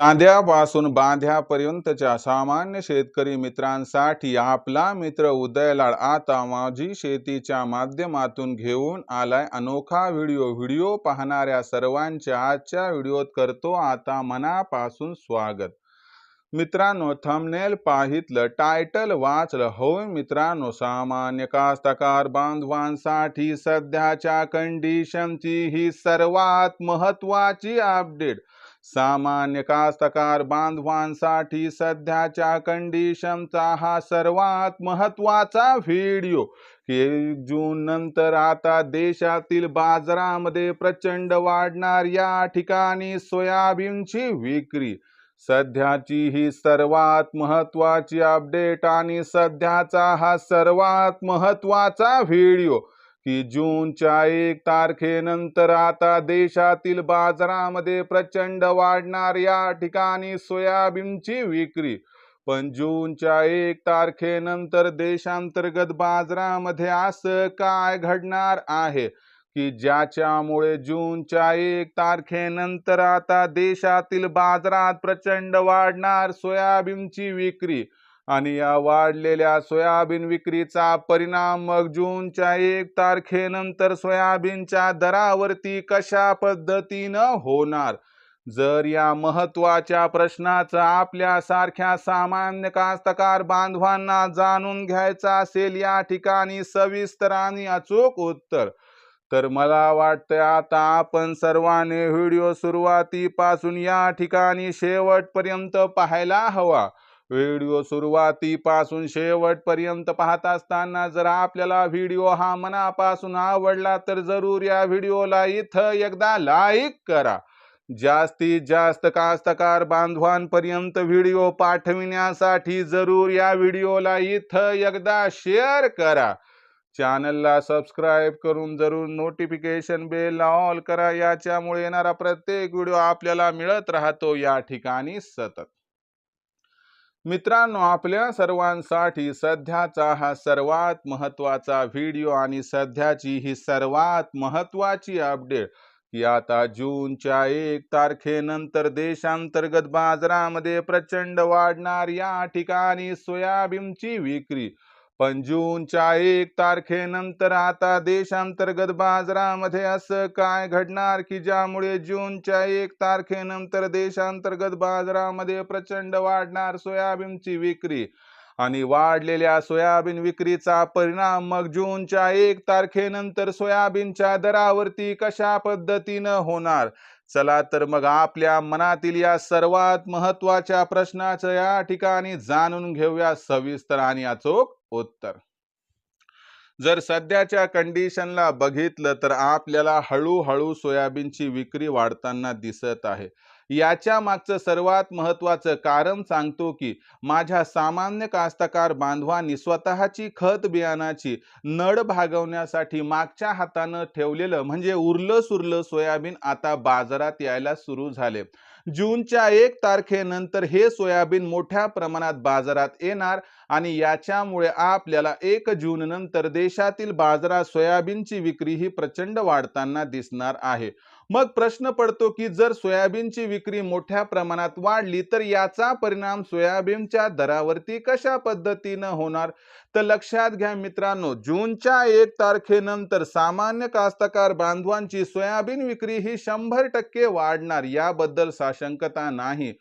कांद्यापासून बांध्यापर्यंतच्या सामान्य शेतकरी मित्रांसाठी आपला मित्र उदयलाड आता माझी शेतीच्या माध्यमातून घेऊन आलाय. अनोखा व्हिडिओ व्हिडिओ पाहणाऱ्या सर्वांच्या आजच्या व्हिडिओत करतो आता मनापासून स्वागत. मित्रांनो थंबनेल पाहितलं टायटल वाचलं. होय मित्रांनो सामान्य कास्तकार बांधवांसाठी सध्याच्या कंडिशनची ही सर्वात महत्वाची अपडेट सामान्य कास्तकार बांधवांसाठी सध्याच्या कंडिशनचा हा सर्वात महत्त्वाचा व्हिडिओ. एक जून नंतर आता देशातील बाजारामध्ये प्रचंड वाढणार या ठिकाणी सोयाबीनची विक्री. सध्याची ही सर्वात महत्वाची अपडेट आणि सध्याचा हा सर्वात महत्त्वाचा व्हिडिओ. की जूनच्या एक तारखेनंतर आता देशातील बाजारामध्ये प्रचंड वाढणार या ठिकाणी सोयाबीनची विक्री. पण जूनच्या एक तारखेनंतर देशांतर्गत बाजारामध्ये असं काय घडणार आहे? की ज्याच्यामुळे जूनच्या एक तारखेनंतर आता देशातील बाजारात प्रचंड वाढणार सोयाबीनची विक्री? आणि या वाढलेल्या सोयाबीन विक्रीचा परिणाम मग जूनच्या एक तारखेनंतर सोयाबीनच्या दरावरती कशा पद्धतीनं होणार? जर या महत्त्वाच्या प्रश्नाचं आपल्या सारख्या सामान्य कास्तकार बांधवांना जाणून घ्यायचा असेल या ठिकाणी सविस्तर आणि अचूक उत्तर तर मला वाटतं आता आपण सर्वांनी व्हिडिओ सुरुवातीपासून या ठिकाणी शेवटपर्यंत पाहायला हवा. व्हिडिओ सुरुवातीपासून शेवटपर्यंत पाहत असताना जर आपल्याला व्हिडिओ हा मनापासून आवडला तर जरूर या व्हिडिओला इथं एकदा लाईक करा. जास्तीत जास्त कास्तकार बांधवांपर्यंत व्हिडिओ पाठविण्यासाठी जरूर या व्हिडिओला इथं एकदा शेअर करा. चॅनलला सबस्क्राईब करून जरूर नोटिफिकेशन बेल ऑल करा. याच्यामुळे येणारा प्रत्येक व्हिडिओ आपल्याला मिळत राहतो. या ठिकाणी सतत. मित्रांनो आपल्या सर्वांसाठी सध्याचा हा सर्वात महत्त्वाचा व्हिडिओ आणि सध्याची ही सर्वात महत्वाची अपडेट की आता जूनच्या एक तारखेनंतर देशांतर्गत बाजारामध्ये प्रचंड वाढणार या ठिकाणी सोयाबीनची विक्री. पण जूनच्या एक तारखेनंतर आता देशांतर्गत बाजारामध्ये असं काय घडणार की ज्यामुळे जूनच्या एक तारखेनंतर देशांतर्गत बाजारामध्ये प्रचंड वाढणार सोयाबीनची विक्री? आणि वाढलेल्या सोयाबीन विक्रीचा परिणाम मग जूनच्या एक तारखेनंतर सोयाबीनच्या दरावरती कशा पद्धतीनं होणार? चला तर मग आपल्या मनातील या सर्वात महत्त्वाच्या प्रश्नाचं या ठिकाणी जाणून घेऊया सविस्तर आणि अचूक. उत्तर. जर सध्याच्या कंडिशनला बघितलं तर आपल्याला हळूहळू सोयाबीनची विक्री वाढताना दिसत आहे. याच्या मागचं सर्वात महत्वाचं कारण सांगतो की माझ्या सामान्य कास्तकार बांधवांनी स्वतःची खत बियाणाची नड भागवण्यासाठी मागच्या हातानं ठेवलेलं म्हणजे उरलं सुरलं सोयाबीन आता बाजारात यायला सुरू झाले. जूनच्या एक तारखेनंतर हे सोयाबीन मोठ्या प्रमाणात बाजारात येणार आणि याच्यामुळे आपल्याला एक जून नंतर देशातील बाजारात सोयाबीनची विक्री ही प्रचंड वाढताना दिसणार आहे. मग प्रश्न पडतो की जर सोयाबीनची विक्री मोठ्या प्रमाणात वाढली तर याचा परिणाम सोयाबीनच्या दरावरती कशा पद्धतीनं होणार? तर लक्षात घ्या मित्रांनो जूनच्या एक तारखेनंतर सामान्य कास्तकार बांधवांची सोयाबीन विक्री ही शंभर टक्के वाढणार याबद्दल साशंकता नाही.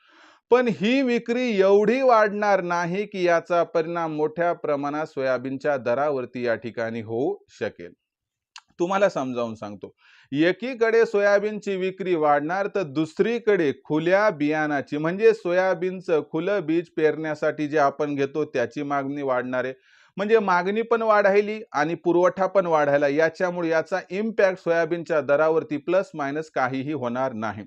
पण ही विक्री एवढी वाढणार नाही की याचा परिणाम मोठ्या प्रमाणात सोयाबीनच्या दरावरती या ठिकाणी होऊ शकेल. तुम्हाला समजावून सांगतो. एकीकडे सोयाबीनची विक्री वाढणार तर दुसरीकडे खुल्या बियाणाची म्हणजे सोयाबीनचं खुलं बीज पेरण्यासाठी जे आपण घेतो त्याची मागणी वाढणार आहे. म्हणजे मागणी पण वाढायली आणि पुरवठा पण वाढायला याच्यामुळे याचा इम्पॅक्ट सोयाबीनच्या दरावरती प्लस मायनस काहीही होणार नाही.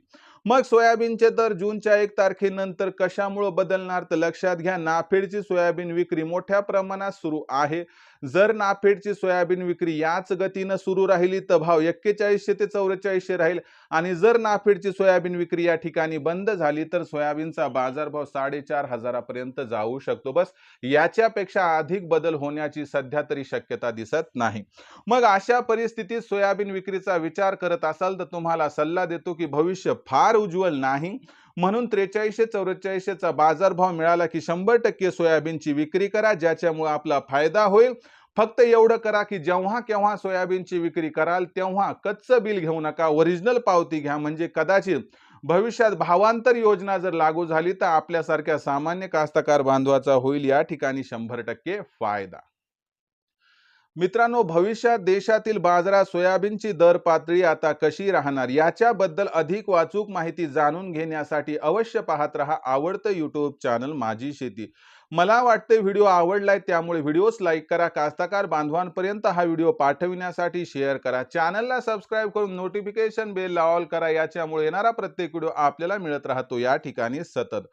मग सोयाबीनचे दर जूनच्या एक तारखेनंतर कशामुळे बदलणार तर लक्षात घ्या नाफेडची सोयाबीन विक्री मोठ्या प्रमाणात सुरू आहे. जर नाफेडची सोयाबीन विक्री याच गतीनं सुरू राहिली तर भाव एक्केचाळीसशे ते चौवेचाळीसशे राहील. आणि जर नाफेडची सोयाबीन विक्री या ठिकाणी बंद झाली तर सोयाबीनचा बाजारभाव साडेचार हजारापर्यंत जाऊ शकतो. बस याच्यापेक्षा अधिक बदल होण्याची सध्या तरी शक्यता दिसत नाही. मग अशा परिस्थितीत सोयाबीन विक्रीचा विचार करत असाल तर तुम्हाला सल्ला देतो की भविष्य फार उज्ज्वल नाही. म्हणून त्रेचाळीसशे चौवेचाळीसशेचा बाजारभाव मिळाला की शंभर टक्के सोयाबीनची विक्री करा ज्याच्यामुळे आपला फायदा होईल. फक्त एवढं करा की जेव्हा केव्हा सोयाबीनची विक्री कराल तेव्हा कच्चं बिल घेऊ नका ओरिजिनल पावती घ्या. म्हणजे कदाचित भविष्यात भावांतर योजना जर लागू झाली तर आपल्यासारख्या सामान्य कास्तकार बांधवाचा होईल या ठिकाणी शंभर टक्के फायदा. मित्रांनो भविष्यात देशातील बाजारात सोयाबीनची दर पातळी आता कशी राहणार याच्याबद्दल अधिक वाचूक माहिती जाणून घेण्यासाठी अवश्य पाहत रहा आवडतं युट्यूब चॅनल माझी शेती. मला वाटते व्हिडिओ आवडलाय त्यामुळे व्हिडिओस लाईक करा कास्ताकार बांधवांपर्यंत हा व्हिडिओ पाठविण्यासाठी शेअर करा. चॅनलला सबस्क्राईब करून नोटिफिकेशन बेल ऑल करा याच्यामुळे येणारा प्रत्येक व्हिडिओ आपल्याला मिळत राहतो या ठिकाणी सतत.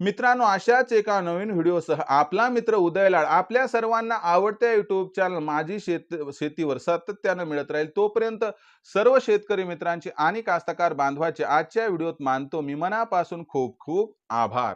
मित्रांनो अशाच एका नवीन व्हिडिओसह आपला मित्र उदय लाड आपल्या सर्वांना आवडत्या युट्यूब चॅनल माझी शेत शेतीवर सातत्यानं मिळत राहील. तोपर्यंत सर्व शेतकरी मित्रांची आणि कास्तकार बांधवाचे आजच्या व्हिडिओत मानतो मी. मनापासून खूप खूप आभार.